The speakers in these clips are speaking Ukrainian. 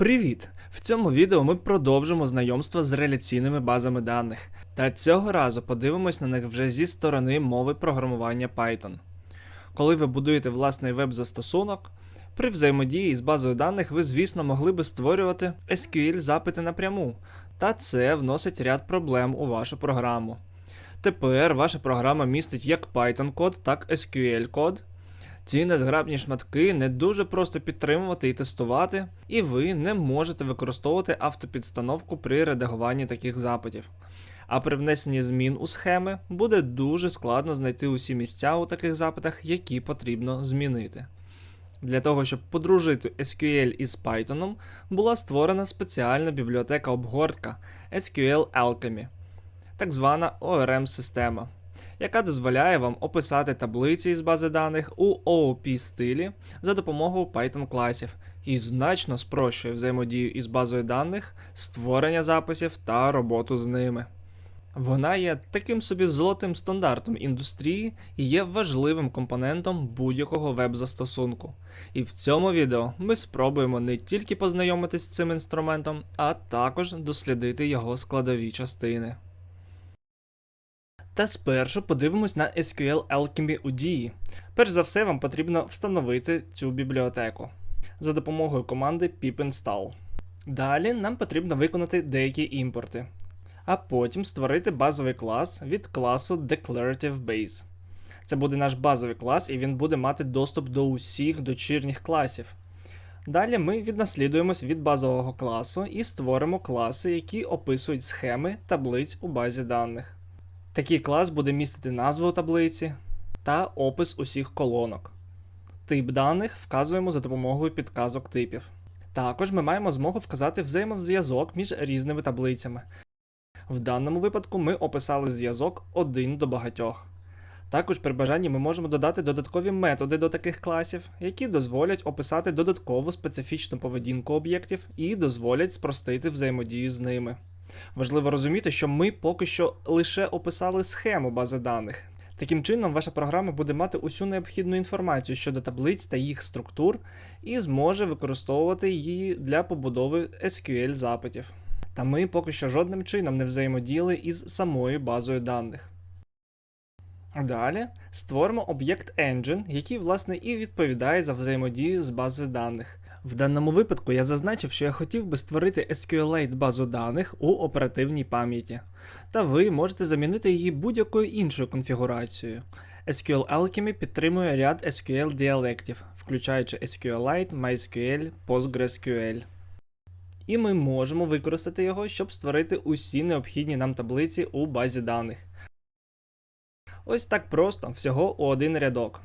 Привіт! В цьому відео ми продовжимо знайомство з реляційними базами даних. Та цього разу подивимось на них вже зі сторони мови програмування Python. Коли ви будуєте власний веб-застосунок, при взаємодії з базою даних ви, звісно, могли би створювати SQL-запити напряму, та це вносить ряд проблем у вашу програму. Тепер ваша програма містить як Python код, так SQL код. Ці незграбні шматки не дуже просто підтримувати і тестувати, і ви не можете використовувати автопідстановку при редагуванні таких запитів. А при внесенні змін у схеми буде дуже складно знайти усі місця у таких запитах, які потрібно змінити. Для того, щоб подружити SQL із Python, була створена спеціальна бібліотека обгортка SQL Alchemy, так звана ORM-система яка дозволяє вам описати таблиці з бази даних у OOP стилі за допомогою Python класів і значно спрощує взаємодію із базою даних, створення записів та роботу з ними. Вона є таким собі золотим стандартом індустрії і є важливим компонентом будь-якого веб-застосунку. І в цьому відео ми спробуємо не тільки познайомитись з цим інструментом, а також дослідити його складові частини. Та спершу подивимось на SQL Alchemy у дії. Перш за все, вам потрібно встановити цю бібліотеку за допомогою команди pip-install. Далі нам потрібно виконати деякі імпорти, а потім створити базовий клас від класу Declarative Base. Це буде наш базовий клас, і він буде мати доступ до усіх дочірніх класів. Далі ми віднаслідуємось від базового класу і створимо класи, які описують схеми таблиць у базі даних. Такий клас буде містити назву таблиці та опис усіх колонок. Тип даних вказуємо за допомогою підказок типів. Також ми маємо змогу вказати взаємозв'язок між різними таблицями. В даному випадку ми описали зв'язок один до багатьох. Також при бажанні ми можемо додати додаткові методи до таких класів, які дозволять описати додаткову специфічну поведінку об'єктів і дозволять спростити взаємодію з ними. Важливо розуміти, що ми поки що лише описали схему бази даних. Таким чином, ваша програма буде мати усю необхідну інформацію щодо таблиць та їх структур і зможе використовувати її для побудови SQL запитів. Та ми поки що жодним чином не взаємодіяли із самою базою даних. Далі створимо об'єкт Engine, який, власне, і відповідає за взаємодію з базою даних. В даному випадку я зазначив, що я хотів би створити SQLite базу даних у оперативній пам'яті, та ви можете замінити її будь-якою іншою конфігурацією. SQL Alchemy підтримує ряд SQL діалектів, включаючи SQLite, MySQL, PostgreSQL. І ми можемо використати його, щоб створити усі необхідні нам таблиці у базі даних. Ось так просто, всього у один рядок.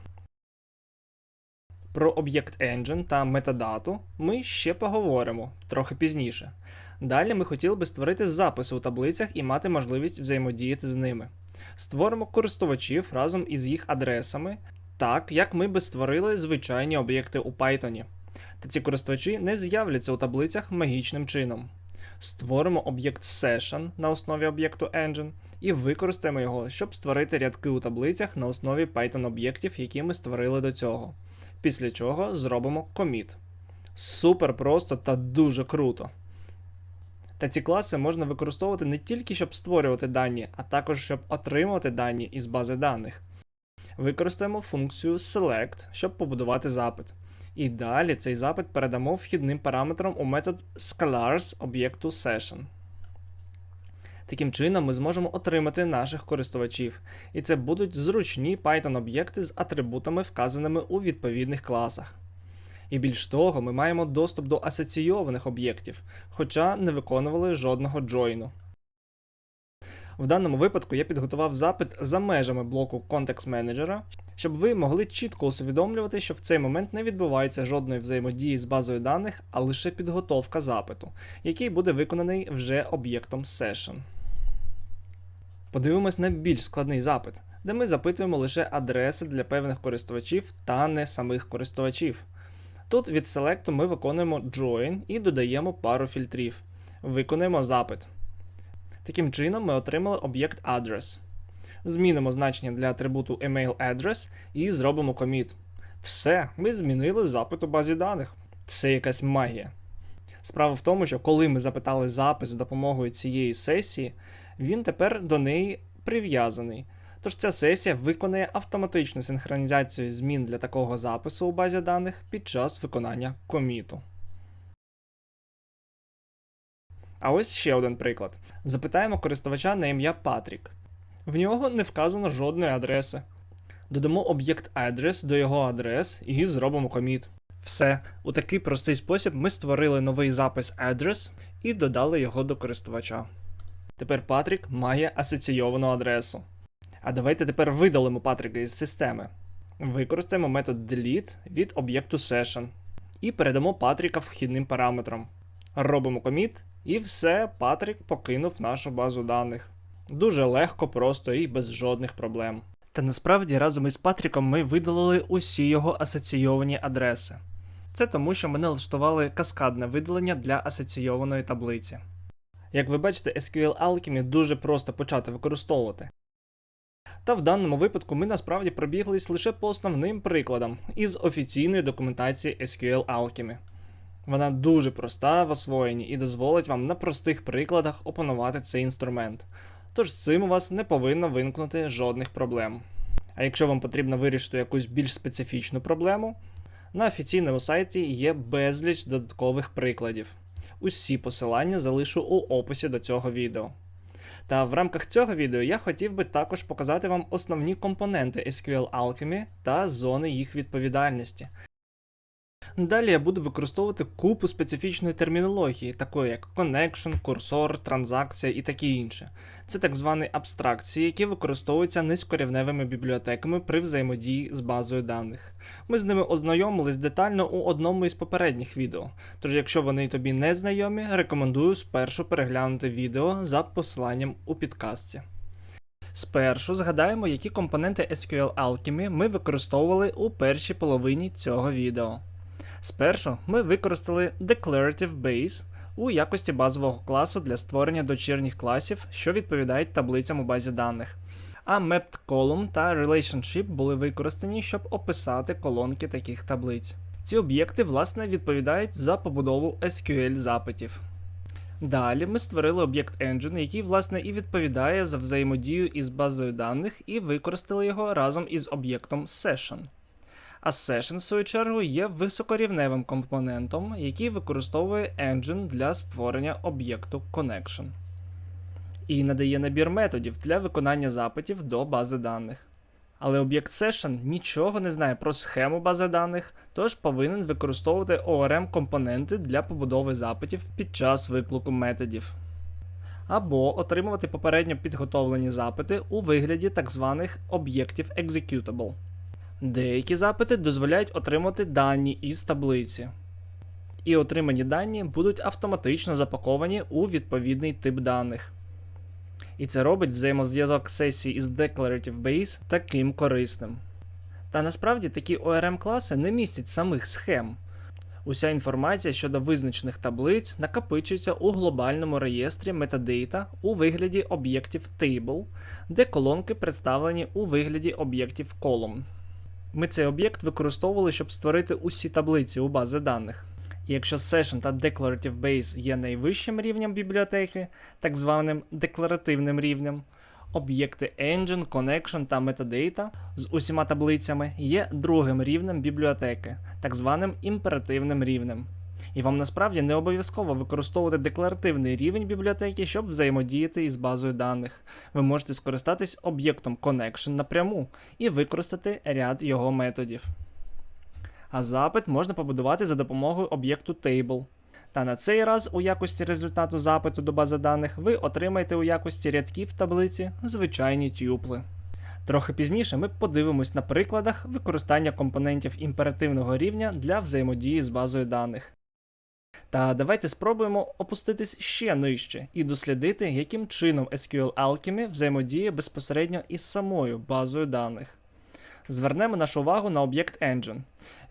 Про об'єкт Engine та метадату ми ще поговоримо трохи пізніше. Далі ми хотіли би створити записи у таблицях і мати можливість взаємодіяти з ними. Створимо користувачів разом із їх адресами, так як ми би створили звичайні об'єкти у Python. Та ці користувачі не з'являться у таблицях магічним чином. Створимо об'єкт Session на основі об'єкту Engine і використаємо його, щоб створити рядки у таблицях на основі Python об'єктів, які ми створили до цього після чого зробимо коміт. Супер просто та дуже круто. Та ці класи можна використовувати не тільки щоб створювати дані, а також щоб отримувати дані із бази даних. Використаємо функцію select, щоб побудувати запит. І далі цей запит передамо вхідним параметром у метод scalars об'єкту session. Таким чином, ми зможемо отримати наших користувачів, і це будуть зручні Python-об'єкти з атрибутами, вказаними у відповідних класах. І більш того, ми маємо доступ до асоційованих об'єктів, хоча не виконували жодного джойну. В даному випадку я підготував запит за межами блоку Context Manager, щоб ви могли чітко усвідомлювати, що в цей момент не відбувається жодної взаємодії з базою даних, а лише підготовка запиту, який буде виконаний вже об'єктом Session. Подивимось на більш складний запит, де ми запитуємо лише адреси для певних користувачів та не самих користувачів. Тут від селекту ми виконуємо join і додаємо пару фільтрів. Виконуємо запит. Таким чином, ми отримали об'єкт address. Змінимо значення для атрибуту email address і зробимо commit. Все, ми змінили запит у базі даних. Це якась магія. Справа в тому, що коли ми запитали запис за допомогою цієї сесії, він тепер до неї прив'язаний. Тож ця сесія виконає автоматичну синхронізацію змін для такого запису у базі даних під час виконання коміту. А ось ще один приклад. Запитаємо користувача на ім'я Патрік. В нього не вказано жодної адреси. Додамо об'єкт address до його адрес і зробимо коміт. Все, у такий простий спосіб ми створили новий запис address і додали його до користувача. Тепер Патрік має асоційовану адресу. А давайте тепер видалимо Патріка із системи. Використаємо метод delete від об'єкту session і передамо Патріка вхідним параметром. Робимо коміт, і все, Патрік покинув нашу базу даних. Дуже легко, просто і без жодних проблем. Та насправді разом із Патріком ми видалили усі його асоційовані адреси. Це тому, що ми налаштували каскадне видалення для асоційованої таблиці. Як ви бачите, SQL Alchemy дуже просто почати використовувати. Та в даному випадку ми насправді пробіглись лише по основним прикладам із офіційної документації SQL Alchemy. Вона дуже проста в освоєнні і дозволить вам на простих прикладах опанувати цей інструмент. Тож з цим у вас не повинно виникнути жодних проблем. А якщо вам потрібно вирішити якусь більш специфічну проблему, на офіційному сайті є безліч додаткових прикладів. Усі посилання залишу у описі до цього відео. Та в рамках цього відео я хотів би також показати вам основні компоненти SQL Alchemy та зони їх відповідальності. Далі я буду використовувати купу специфічної термінології, такої як connection, курсор, транзакція і таке інше. Це так звані абстракції, які використовуються низькорівневими бібліотеками при взаємодії з базою даних. Ми з ними ознайомились детально у одному із попередніх відео. Тож, якщо вони тобі не знайомі, рекомендую спершу переглянути відео за посиланням у підказці. Спершу згадаємо, які компоненти SQL Alchemy ми використовували у першій половині цього відео. Спершу ми використали Declarative Base у якості базового класу для створення дочірніх класів, що відповідають таблицям у базі даних. А Mapped Column та Relationship були використані, щоб описати колонки таких таблиць. Ці об'єкти, власне, відповідають за побудову SQL запитів. Далі ми створили об'єкт Engine, який, власне, і відповідає за взаємодію із базою даних, і використали його разом із об'єктом Session. А Session, в свою чергу, є високорівневим компонентом, який використовує Engine для створення об'єкту Connection. І надає набір методів для виконання запитів до бази даних. Але об'єкт Session нічого не знає про схему бази даних, тож повинен використовувати ORM компоненти для побудови запитів під час виклику методів. Або отримувати попередньо підготовлені запити у вигляді так званих об'єктів Executable. Деякі запити дозволяють отримати дані із таблиці. І отримані дані будуть автоматично запаковані у відповідний тип даних. І це робить взаємозв'язок сесії із Declarative Base таким корисним. Та насправді такі ORM класи не містять самих схем. Уся інформація щодо визначених таблиць накопичується у глобальному реєстрі Metadata у вигляді об'єктів Table, де колонки представлені у вигляді об'єктів Column. Ми цей об'єкт використовували, щоб створити усі таблиці у бази даних. І якщо Session та Declarative Base є найвищим рівнем бібліотеки, так званим декларативним рівнем, об'єкти Engine, Connection та Metadata з усіма таблицями є другим рівнем бібліотеки, так званим імперативним рівнем. І вам насправді не обов'язково використовувати декларативний рівень бібліотеки, щоб взаємодіяти із базою даних. Ви можете скористатись об'єктом Connection напряму і використати ряд його методів. А запит можна побудувати за допомогою об'єкту Table. Та на цей раз у якості результату запиту до бази даних ви отримаєте у якості рядків в таблиці звичайні тюпли. Трохи пізніше ми подивимось на прикладах використання компонентів імперативного рівня для взаємодії з базою даних. Та давайте спробуємо опуститись ще нижче і дослідити, яким чином SQL Alchemy взаємодіє безпосередньо із самою базою даних. Звернемо нашу увагу на об'єкт Engine.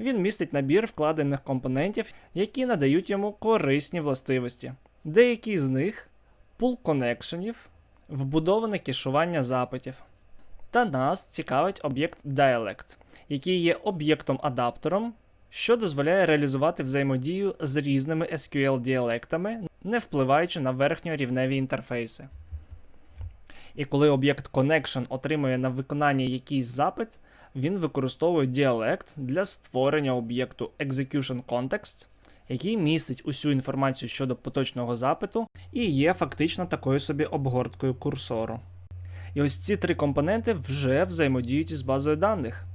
Він містить набір вкладених компонентів, які надають йому корисні властивості. Деякі з них пул конекшенів, вбудоване кешування запитів. Та нас цікавить об'єкт Dialect, який є об'єктом-адаптером, що дозволяє реалізувати взаємодію з різними SQL-діалектами, не впливаючи на верхньорівневі інтерфейси. І коли об'єкт connection отримує на виконання якийсь запит, він використовує діалект для створення об'єкту execution context, який містить усю інформацію щодо поточного запиту і є фактично такою собі обгорткою курсору. І ось ці три компоненти вже взаємодіють із базою даних.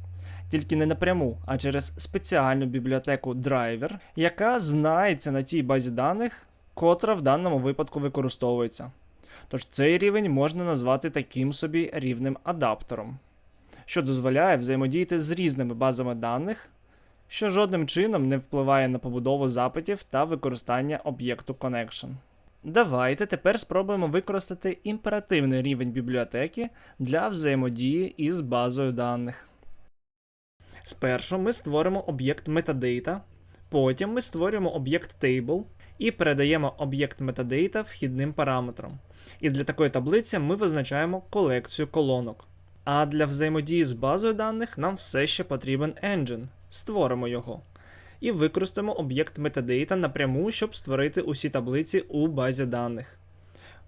Тільки не напряму, а через спеціальну бібліотеку Driver, яка знається на тій базі даних, котра в даному випадку використовується. Тож цей рівень можна назвати таким собі рівнем адаптером, що дозволяє взаємодіяти з різними базами даних, що жодним чином не впливає на побудову запитів та використання об'єкту connection. Давайте тепер спробуємо використати імперативний рівень бібліотеки для взаємодії із базою даних. Спершу ми створимо об'єкт metadata, потім ми створюємо об'єкт table і передаємо об'єкт metadata вхідним параметром. І для такої таблиці ми визначаємо колекцію колонок. А для взаємодії з базою даних нам все ще потрібен engine. Створимо його. І використаємо об'єкт metadata напряму, щоб створити усі таблиці у базі даних.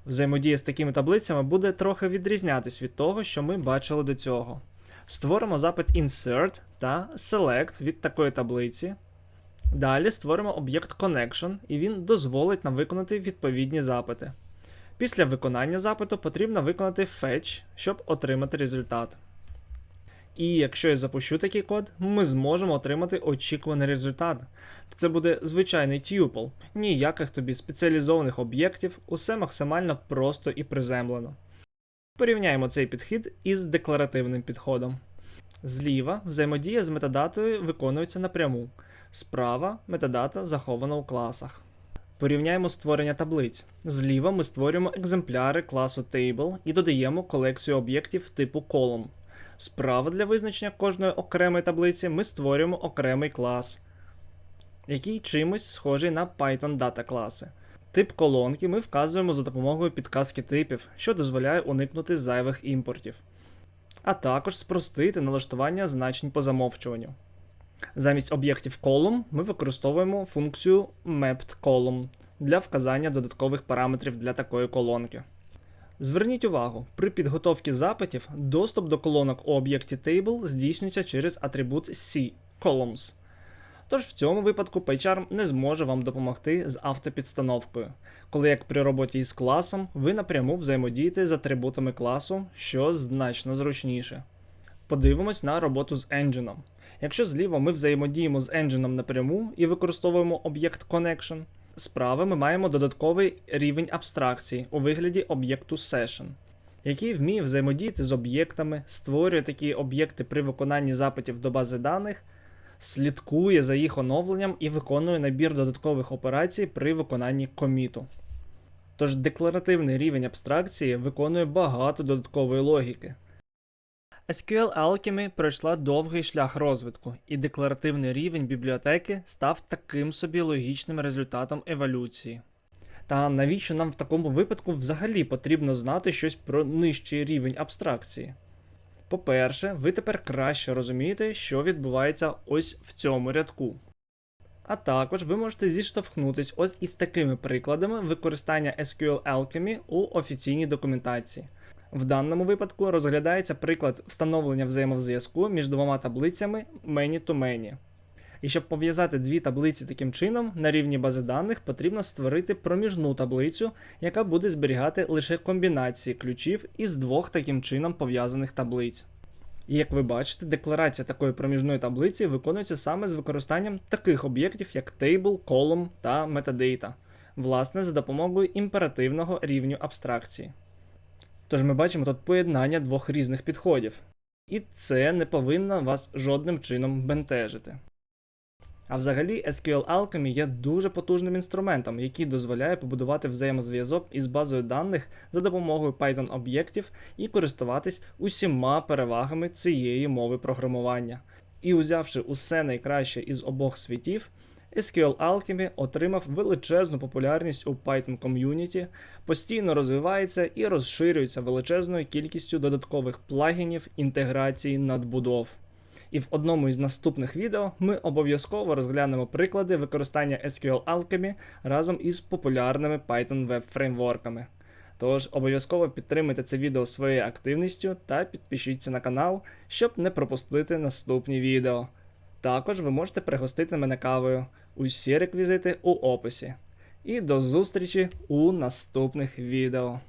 Взаємодія з такими таблицями буде трохи відрізнятись від того, що ми бачили до цього. Створимо запит insert та select від такої таблиці. Далі створимо об'єкт connection, і він дозволить нам виконати відповідні запити. Після виконання запиту потрібно виконати fetch, щоб отримати результат. І якщо я запущу такий код, ми зможемо отримати очікуваний результат. Це буде звичайний tuple, ніяких тобі спеціалізованих об'єктів, усе максимально просто і приземлено. Порівняємо цей підхід із декларативним підходом. Зліва взаємодія з метадатою виконується напряму, справа метадата захована у класах. Порівняємо створення таблиць. Зліва ми створюємо екземпляри класу Table і додаємо колекцію об'єктів типу Column. Справа для визначення кожної окремої таблиці ми створюємо окремий клас, який чимось схожий на Python дата класи. Тип колонки ми вказуємо за допомогою підказки типів, що дозволяє уникнути зайвих імпортів, а також спростити налаштування значень по замовчуванню. Замість об'єктів column ми використовуємо функцію mapped column для вказання додаткових параметрів для такої колонки. Зверніть увагу, при підготовці запитів доступ до колонок у об'єкті Table здійснюється через атрибут C columns. Тож в цьому випадку PyCharm не зможе вам допомогти з автопідстановкою, коли як при роботі із класом ви напряму взаємодієте з атрибутами класу, що значно зручніше. Подивимось на роботу з engine. Якщо зліва ми взаємодіємо з engine напряму і використовуємо об'єкт connection, справа ми маємо додатковий рівень абстракції у вигляді об'єкту session, який вміє взаємодіяти з об'єктами, створює такі об'єкти при виконанні запитів до бази даних, слідкує за їх оновленням і виконує набір додаткових операцій при виконанні коміту. Тож декларативний рівень абстракції виконує багато додаткової логіки. SQL Alchemy пройшла довгий шлях розвитку, і декларативний рівень бібліотеки став таким собі логічним результатом еволюції. Та навіщо нам в такому випадку взагалі потрібно знати щось про нижчий рівень абстракції? По-перше, ви тепер краще розумієте, що відбувається ось в цьому рядку. А також ви можете зіштовхнутись ось із такими прикладами використання SQL Alchemy у офіційній документації. В даному випадку розглядається приклад встановлення взаємозв'язку між двома таблицями many-to-many. І щоб пов'язати дві таблиці таким чином, на рівні бази даних потрібно створити проміжну таблицю, яка буде зберігати лише комбінації ключів із двох таким чином пов'язаних таблиць. І як ви бачите, декларація такої проміжної таблиці виконується саме з використанням таких об'єктів, як table, column та metadata, власне, за допомогою імперативного рівню абстракції. Тож ми бачимо тут поєднання двох різних підходів. І це не повинно вас жодним чином бентежити. А взагалі SQL Alchemy є дуже потужним інструментом, який дозволяє побудувати взаємозв'язок із базою даних за допомогою Python об'єктів і користуватись усіма перевагами цієї мови програмування. І узявши усе найкраще із обох світів, SQL Alchemy отримав величезну популярність у Python ком'юніті, постійно розвивається і розширюється величезною кількістю додаткових плагінів, інтеграцій, надбудов. І в одному із наступних відео ми обов'язково розглянемо приклади використання SQL Alchemy разом із популярними Python веб фреймворками. Тож обов'язково підтримуйте це відео своєю активністю та підпишіться на канал, щоб не пропустити наступні відео. Також ви можете пригостити мене кавою. Усі реквізити у описі. І до зустрічі у наступних відео.